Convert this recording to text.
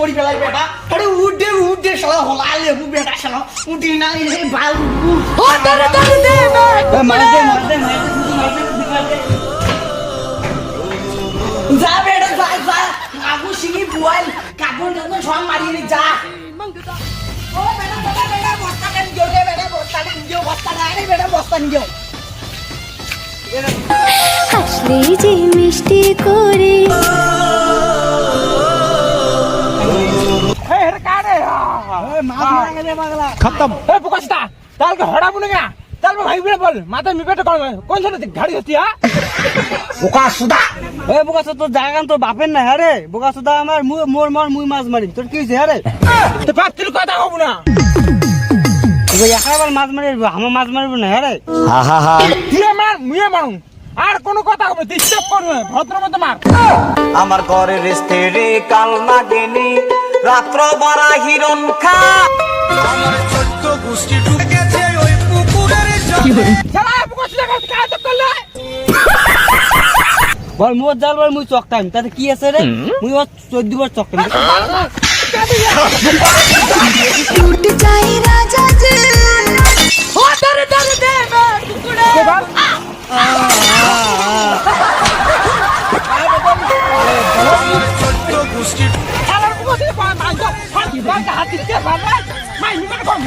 করি ফেলাই বেটা। আরে উঠে উঠে শালা হলা লেবু বেটা শালা। উঠি না এই বাল ও ধরে ধরে দে মার দে মার দে যা বেটা যা যা। আগু সিঙ্গি বুয়াল কাকুন কাকুন সব মারিয়ে নি যা। ও বেটা বেটা বেটা বস্তাটা নিও রে বেটা বস্তাটা নিও বস্তাটা আরে বেটা বস্তা নিও হাসলে যে মিষ্টি করে হ্যাঁ, খতম। এ তালকে হড়াবো না ভাই বলে বল মাথা মিপেটে কোন কোন সাথে বোকা এ বোকা সুদা জায়গা বাপের না হ্যাঁ আমার মোর মুই মাছ মারি। তোর কি হয়েছে হ্যাঁ তো পাঁচ কথা হব না। একবার মাছ মারি আমার মাছ মারবো না হ্যাঁ তুই আমার মুয়ে মারুম। আর কোনো কথা হবে ডিস্টার্ব করবে ভদ্র মতো মার। আমার ঘরের স্ত্রী কাল নাগিনী। রাত্র বারা হিরণ খা আমার ছোট্ট গোষ্ঠী ডুবে গেছে ওই পুকুরের করলে বল মোর জাল বল মুই চকটাইম তাতে কি আছে রে? মুই চোদ্দ বার চকটাইম บ้านจะหัดติดเชื้อผ่านได้ไม่มีไม่ต้อม